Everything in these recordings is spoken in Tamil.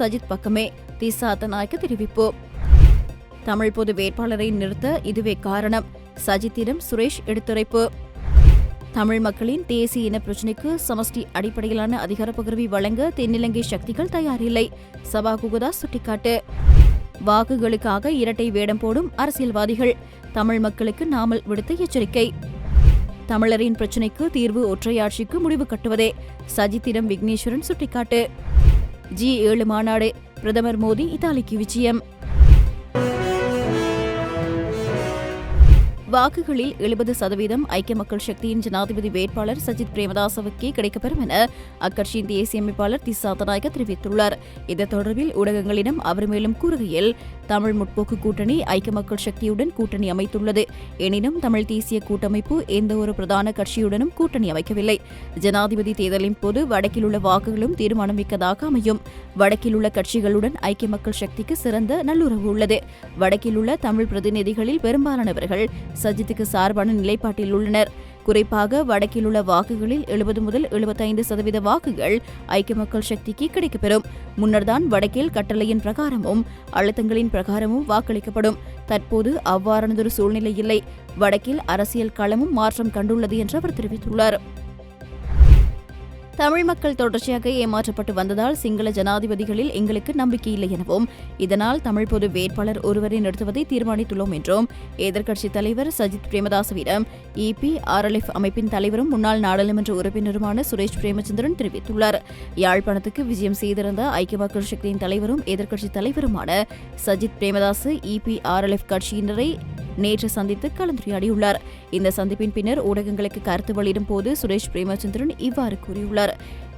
சஜித் பக்கமே. திசாத்த நாயக்க தெரிவிப்பு. தமிழ் பொது வேட்பாளரை நிறுத்த இதுவே காரணம். சஜித்திடம் சுரேஷ் எடுத்துரைப்பு. தமிழ் மக்களின் தேசிய இன பிரச்சினைக்கு சமஷ்டி அடிப்படையிலான அதிகார பகிர்வை வழங்க தென்னிலங்கை சக்திகள் தயாரில்லை. சபா குகுதா சுட்டிக்காட்டு. வாக்குகளுக்காக இரட்டை வேடம் போடும் அரசியல்வாதிகள். தமிழ் மக்களுக்கு நாமல் விடுத்த எச்சரிக்கை. தமிழரின் பிரச்சினைக்கு தீர்வு ஒற்றையாட்சிக்கு முடிவு கட்டுவதே. சஜித்திடம் விக்னேஸ்வரன் சுட்டிக்காட்டு. ஜி ஏழு மாநாடு. பிரதமர் மோடி இத்தாலிக்கு விஜயம். வாக்குகளில் எழுபது சதவீதம் ஐக்கிய மக்கள் சக்தியின் ஜனாதிபதி வேட்பாளர் சஜித் பிரேமதாசவுக்கே கிடைக்கப்பெறும் என அக்கட்சியின் தேசிய அமைப்பாளர் தி. சாத்தநாயக்க தெரிவித்துள்ளார். இது தொடர்பில் ஊடகங்களிடம் அவர் மேலும் கூறுகையில் தமிழ் முற்போக்கு கூட்டணி ஐக்கிய மக்கள் சக்தியுடன் கூட்டணி அமைத்துள்ளது. எனினும் தமிழ் தேசிய கூட்டமைப்பு எந்த ஒரு பிரதான கட்சியுடனும் கூட்டணி அமைக்கவில்லை. ஜனாதிபதி தேர்தலின் போது வடக்கில் உள்ள வாக்குகளும் தீர்மானமிக்கதாக அமையும். வடக்கில் உள்ள கட்சிகளுடன் ஐக்கிய மக்கள் சக்திக்கு சிறந்த நல்லுறவு உள்ளது. வடக்கில் உள்ள தமிழ் பிரதிநிதிகளில் பெரும்பாலானவர்கள் சஜித்துக்கு சார்பான நிலைப்பாட்டில் உள்ளனர். குறிப்பாக வடக்கில் உள்ள வாக்குகளில் எழுபது முதல் எழுபத்தைந்து சதவீத வாக்குகள் ஐக்கிய மக்கள் சக்திக்கு கிடைக்கப்பெறும். முன்னர்தான் வடக்கில் கட்டளையின் பிரகாரமும் அழுத்தங்களின் பிரகாரமும் வாக்களிக்கப்படும். தற்போது அவ்வாறானதொரு சூழ்நிலை இல்லை. வடக்கில் அரசியல் களமும் மாற்றம் கண்டுள்ளது என்று அவர் தெரிவித்துள்ளார். தமிழ் மக்கள் தொடர்ச்சியாக ஏமாற்றப்பட்டு வந்ததால் சிங்கள ஜனாதிபதிகளில் எங்களுக்கு நம்பிக்கை இல்லை எனவும் இதனால் தமிழ் பொது வேட்பாளர் ஒருவரை நிறுத்துவதை தீர்மானித்துள்ளோம் என்றும் எதிர்க்கட்சித் தலைவர் சஜித் பிரேமதாசவிடம் இபி ஆர்எல்எஃப் அமைப்பின் தலைவரும் முன்னாள் நாடாளுமன்ற உறுப்பினருமான சுரேஷ் பிரேமச்சந்திரன் தெரிவித்துள்ளார். யாழ்ப்பாணத்துக்கு விஜயம் செய்திருந்த ஐக்கிய மக்கள் சக்தியின் தலைவரும் எதிர்க்கட்சித் தலைவருமான சஜித் பிரேமதாசு இபி ஆர்எல்எஃப் கட்சியினரை நேற்று சந்தித்து கலந்துரையாடியுள்ளார். இந்த சந்திப்பின் பின்னர் ஊடகங்களுக்கு கருத்து வெளியிடும் போது சுரேஷ் பிரேமச்சந்திரன் இவ்வாறு கூறியுள்ளார்.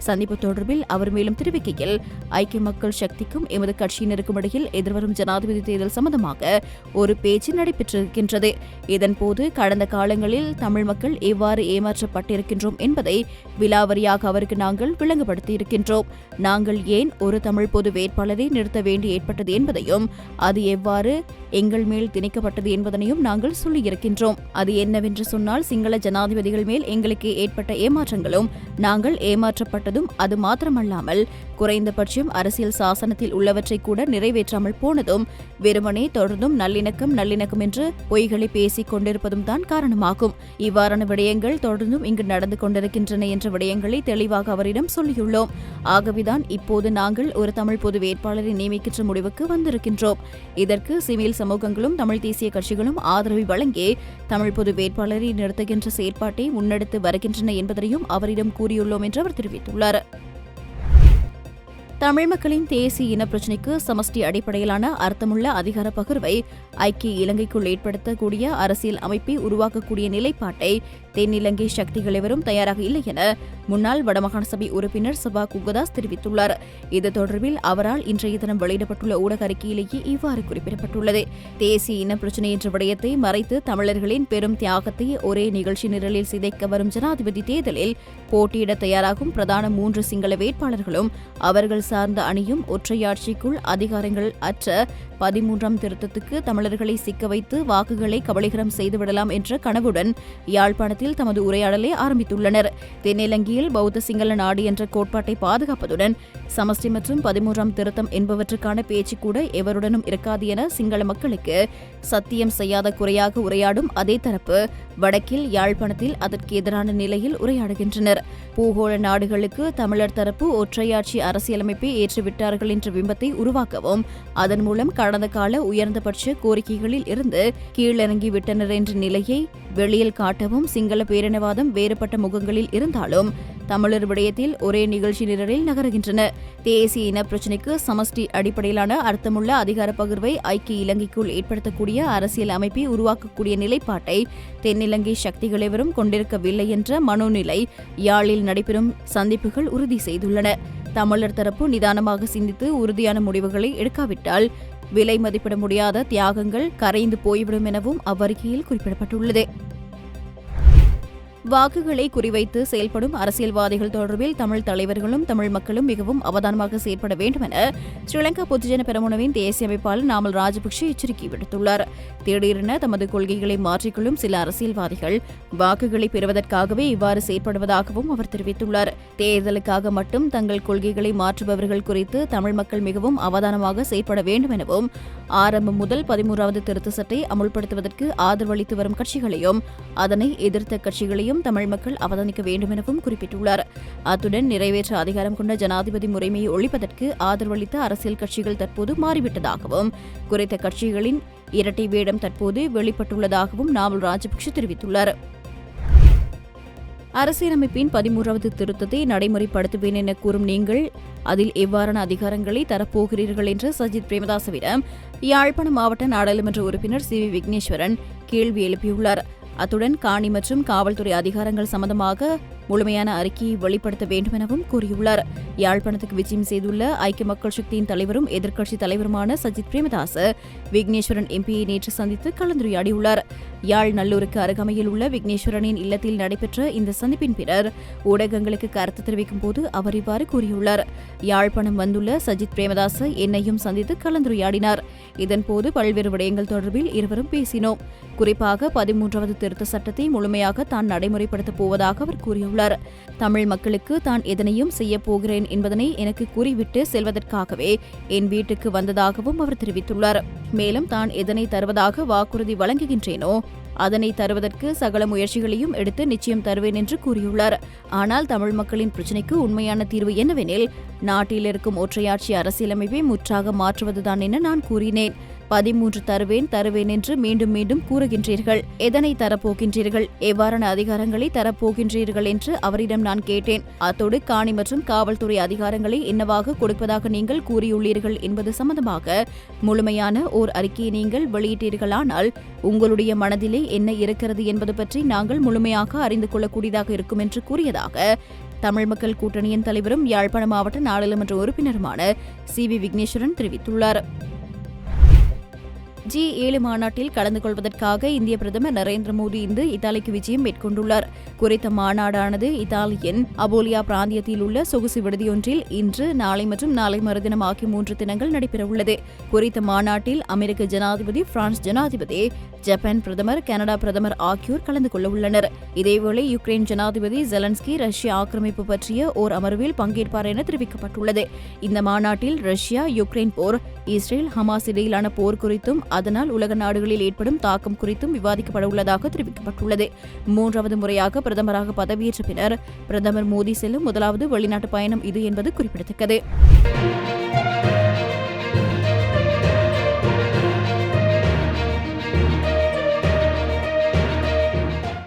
சந்திப்பு தொடர்பில் அவர் மேலும் தெரிவிக்கையில் ஐக்கிய மக்கள் சக்திக்கும் எமது கட்சியினருக்கும் இடையில் எதிர்வரும் ஜனாதிபதி தேர்தல் சம்பந்தமாக ஒரு பேச்சு நடைபெற்றிருக்கின்றது. இதன்போது கடந்த காலங்களில் தமிழ் மக்கள் எவ்வாறு ஏமாற்றப்பட்டிருக்கின்றோம் என்பதை விலாவரியாக அவருக்கு நாங்கள் விளங்குபடுத்தியிருக்கின்றோம் நாங்கள் ஏன் ஒரு தமிழ் பொது வேட்பாளரை நிறுத்த வேண்டி ஏற்பட்டது என்பதையும் அது எவ்வாறு எங்கள் மேல் திணிக்கப்பட்டது என்பதனையும் நாங்கள் சொல்லியிருக்கின்றோம். அது என்னவென்று சொன்னால் சிங்கள ஜனாதிபதிகள் மேல் எங்களுக்கு ஏற்பட்ட ஏமாற்றங்களும் நாங்கள் ஏமாற்றப்பட்டதும் அது மாத்திரமல்லாமல் குறைந்தபட்சம் அரசியல் சாசனத்தில் உள்ளவற்றை கூட நிறைவேற்றாமல் போனதும் வெறுமனே தொடர்ந்தும் நல்லிணக்கம் நல்லிணக்கம் என்று பொய்களை பேசிக் கொண்டிருப்பதும் தான் காரணமாகும். இவ்வாறான விடயங்கள் தொடர்ந்தும் இங்கு நடந்து கொண்டிருக்கின்றன என்ற விடயங்களை தெளிவாக அவரிடம் சொல்லியுள்ளோம். ஆகவேதான் இப்போது நாங்கள் ஒரு தமிழ் பொது வேட்பாளரை நியமிக்கின்ற முடிவுக்கு வந்திருக்கின்றோம். இதற்கு சிவில் சமூகங்களும் தமிழ் தேசிய கட்சிகளும் ஆதரவை வழங்கி தமிழ் பொது வேட்பாளரை நிறுத்துகின்ற செயற்பாட்டை முன்னெடுத்து வருகின்றன என்பதனையும் அவரிடம் கூறியுள்ளோம் என்று அவர் தெரிவித்துள்ளார். தமிழ் மக்களின் தேசிய இன பிரச்சினைக்கு சமஷ்டி அடிப்படையிலான அர்த்தமுள்ள அதிகார பகிர்வை ஐக்கிய இலங்கைக்குள் ஏற்படுத்தக்கூடிய அரசியல் அமைப்பை உருவாக்கக்கூடிய நிலைப்பாட்டை தென்னிலங்கை சக்திகள் எவரும் தயாராக இல்லை என முன்னாள் வடமாகாண சபை உறுப்பினர் சபா குகதாஸ் தெரிவித்துள்ளார். இது தொடர்பில் அவரால் இன்றைய தினம் வெளியிடப்பட்டுள்ள ஊடக அறிக்கையிலேயே இவ்வாறு குறிப்பிடப்பட்டுள்ளது. தேசிய இன பிரச்சினை என்ற விடயத்தை மறைத்து தமிழர்களின் பெரும் தியாகத்தை ஒரே நிகழ்ச்சி நிரலில் சிதைக்க வரும் ஜனாதிபதி தேர்தலில் போட்டியிட தயாராகும் பிரதான மூன்று சிங்கள வேட்பாளர்களும் அவர்கள் சார்ந்த அணியும் ஒற்றையாட்சிக்குள் அதிகாரங்கள் அற்ற பதிமூன்றாம் திருத்தத்துக்கு தமிழர்களை சிக்க வைத்து வாக்குகளை கபலீகரம் செய்துவிடலாம் என்ற கனவுடன் யாழ்ப்பாணத்தில் தமது உரையாடலை ஆரம்பித்துள்ளனர். தென்னிலங்கையில் பௌத்த சிங்கள நாடு என்ற கோட்பாட்டை பாதுகாப்பதுடன் சமஷ்டி மற்றும் பதிமூன்றாம் திருத்தம் என்பவற்றுக்கான பேச்சு கூட எவருடனும் இருக்காது என சிங்கள மக்களுக்கு சத்தியம் செய்யாத குறையாக உரையாடும் அதே தரப்பு வடக்கில் யாழ்ப்பாணத்தில் அதற்கு எதிரான நிலையில் உரையாடுகின்றனர். பூகோள நாடுகளுக்கு தமிழர் தரப்பு ஒற்றையாட்சி அரசியலமைப்பை ஏற்றுவிட்டார்கள் என்ற பிம்பத்தை உருவாக்கவும் அதன் மூலம் கடந்த கால உயர்ந்தபட்ச கோரிக்கைகளில் இருந்து கீழிறங்கிவிட்டனர் என்ற நிலையை வெளியில் காட்டவும் சிங்கள பேரினவாதம் வேறுபட்ட முகங்களில் இருந்தாலும் தமிழர் விடயத்தில் ஒரே நிகழ்ச்சி நிரலில் நகருகின்றன. தேசிய இன பிரச்சினைக்கு சமஷ்டி அடிப்படையிலான அர்த்தமுள்ள அதிகார பகிர்வை ஐக்கிய இலங்கைக்குள் ஏற்படுத்தக்கூடிய அரசியல் அமைப்பை உருவாக்கக்கூடிய நிலைப்பாட்டை தென்னிலங்கை சக்திகள் எவரும் கொண்டிருக்கவில்லை என்ற மனோநிலை யாழில் நடைபெறும் சந்திப்புகள் உறுதி செய்துள்ளன. தமிழர் தரப்பு நிதானமாக சிந்தித்து உறுதியான முடிவுகளை எடுக்காவிட்டால் விலை மதிப்பிட முடியாத தியாகங்கள் கரைந்து போய்விடும் எனவும் அவ்வறிக்கையில் குறிப்பிடப்பட்டுள்ளது. வாக்குகளை குறிவைத்து செயல்படும் அரசியல்வாதிகள் தொடர்பில் தமிழ் தலைவர்களும் தமிழ் மக்களும் மிகவும் அவதானமாக செயற்பட வேண்டும் என ஸ்ரீலங்கா பொதுஜன பெரமுனவின் தேசிய அமைப்பாளர் நாமல் ராஜபக்ஷ எச்சரிக்கை விடுத்துள்ளார். திடீரென தமது கொள்கைகளை மாற்றிக்கொள்ளும் சில அரசியல்வாதிகள் வாக்குகளை பெறுவதற்காகவே இவ்வாறு செயற்படுவதாகவும் அவர் தெரிவித்துள்ளார். தேர்தலுக்காக மட்டும் தங்கள் கொள்கைகளை மாற்றுபவர்கள் குறித்து தமிழ் மக்கள் மிகவும் அவதானமாக செயற்பட வேண்டும் எனவும் ஆரம்பம் முதல் பதிமூன்றாவது திருத்த சட்டை அமுல்படுத்துவதற்கு ஆதரவளித்து வரும் கட்சிகளையும் அதனை எதிர்த்த கட்சிகளையும் தமிழ் மக்கள் அவதானிக்க வேண்டும் எனவும் குறிப்பிட்டுள்ளார். அத்துடன் நிறைவேற்ற அதிகாரம் கொண்ட ஜனாதிபதி முறைமையை ஒழிப்பதற்கு ஆதரவளித்த அரசியல் கட்சிகள் தற்போது மாறிவிட்டதாகவும் குறித்த கட்சிகளின் இரட்டை வேடம் தற்போது வெளிப்பட்டுள்ளதாகவும் நாவல் ராஜபக்ஷ தெரிவித்துள்ளார். அரசியலமைப்பின் பதிமூன்றாவது திருத்தத்தை நடைமுறைப்படுத்துவேன் என கூறும் நீங்கள் அதில் எவ்வாறான அதிகாரங்களை தரப்போகிறீர்கள் என்று சஜித் பிரேமதாசவிடம் யாழ்ப்பாணம் மாவட்ட நாடாளுமன்ற உறுப்பினர் சி வி விக்னேஸ்வரன் கேள்வி எழுப்பியுள்ளார். அத்துடன் காணி மற்றும் காவல்துறை அதிகாரங்கள் சம்பந்தமாக முழுமையான அறிக்கையை வெளிப்படுத்த வேண்டும் எனவும் கூறியுள்ளார். யாழ்ப்பாணத்துக்கு விஜயம் செய்துள்ள ஐக்கிய மக்கள் சக்தியின் தலைவரும் எதிர்க்கட்சித் தலைவருமான சஜித் பிரேமதாஸ் விக்னேஸ்வரன் எம்பியை நேற்று சந்தித்து கலந்துரையாடியுள்ளார். யாழ் நல்லூருக்கு அருகாமையில் உள்ள விக்னேஸ்வரனின் இல்லத்தில் நடைபெற்ற இந்த சந்திப்பின் பின்னர் ஊடகங்களுக்கு கருத்து தெரிவிக்கும் போது அவர் இவ்வாறு கூறியுள்ளார். யாழ்ப்பாணம் வந்துள்ள சஜித் பிரேமதாஸ் என்னையும் சந்தித்து கலந்துரையாடினார். இதன்போது பல்வேறு விடயங்கள் தொடர்பில் இருவரும் பேசினோம். குறிப்பாக பதிமூன்றாவது திருத்த சட்டத்தை முழுமையாக தான் நடைமுறைப்படுத்தப் போவதாக அவர் கூறியுள்ளார். தமிழ் மக்களுக்கு தான் எதனையும் செய்யப் போகிறேன் என்பதனை எனக்கு கூறிவிட்டு செல்வதற்காகவே என் வீட்டுக்கு வந்ததாகவும் அவர் தெரிவித்துள்ளார். மேலும் தான் எதனை தருவதாக வாக்குறுதி வழங்குகின்றேனோ அதனை தருவதற்கு சகல முயற்சிகளையும் எடுத்து நிச்சயம் தருவேன் என்று கூறியுள்ளார். ஆனால் தமிழ் மக்களின் பிரச்சினைக்கு உண்மையான தீர்வு என்னவெனில் நாட்டில் இருக்கும் ஒற்றையாட்சி அரசியலமைப்பை முற்றாக மாற்றுவதுதான் என நான் கூறினேன். பதிமூன்று தருவேன் தருவேன் என்று மீண்டும் மீண்டும் கூறுகின்றீர்கள். எதனை தரப்போகின்றீர்கள்? எவ்வாறான அதிகாரங்களை தரப்போகின்றீர்கள் என்று அவரிடம் நான் கேட்டேன். அத்தோடு காணி மற்றும் காவல்துறை அதிகாரங்களை என்னவாக கொடுப்பதாக நீங்கள் கூறியுள்ளீர்கள் என்பது சம்பந்தமாக முழுமையான ஓர் அறிக்கையை நீங்கள் வெளியிட்டீர்களானால் உங்களுடைய மனதிலே என்ன இருக்கிறது என்பது பற்றி நாங்கள் முழுமையாக அறிந்து கொள்ளக்கூடியதாக இருக்கும் என்று கூறியதாக தமிழ் மக்கள் கூட்டணியின் தலைவரும் யாழ்ப்பாண மாவட்ட நாடாளுமன்ற உறுப்பினருமான சி வி விக்னேஸ்வரன் தெரிவித்துள்ளார். ஜி ஏழு மாநாட்டில் கலந்து கொள்வதற்காக இந்திய பிரதமர் நரேந்திர மோடி இன்று இத்தாலிக்கு விஜயம் மேற்கொண்டுள்ளார். குறித்த மாநாடானது இத்தாலியின் அபோலியா பிராந்தியத்தில் உள்ள சொகுசு விடுதியொன்றில் இன்று நாளை மற்றும் நாளை மறுதினம் ஆகிய மூன்று தினங்கள் நடைபெறவுள்ளது. குறித்த மாநாட்டில் அமெரிக்க ஜனாதிபதி பிரான்ஸ் ஜனாதிபதி ஜப்பான் பிரதமர் கனடா பிரதமர் ஆகியோர் கலந்து கொள்ள உள்ளனர் இதேவேளை யுக்ரைன் ஜனாதிபதி ஜெலன்ஸ்கி ரஷ்ய ஆக்கிரமிப்பு பற்றிய ஓர் அமர்வில் பங்கேற்பார் என தெரிவிக்கப்பட்டுள்ளது. இந்த மாநாட்டில் ரஷ்யா யுக்ரைன் போர் இஸ்ரேல் ஹமாஸ் இடையிலான போர் குறித்தும் அதனால் உலக நாடுகளில் ஏற்படும் தாக்கம் குறித்தும் விவாதிக்கப்பட உள்ளதாக தெரிவிக்கப்பட்டுள்ளது. மூன்றாவது முறையாக பிரதமராக பதவியேற்ற பின்னர் பிரதமர் மோடி செல்லும் முதலாவது வெளிநாட்டு பயணம் இது என்பது குறிப்பிடத்தக்கது.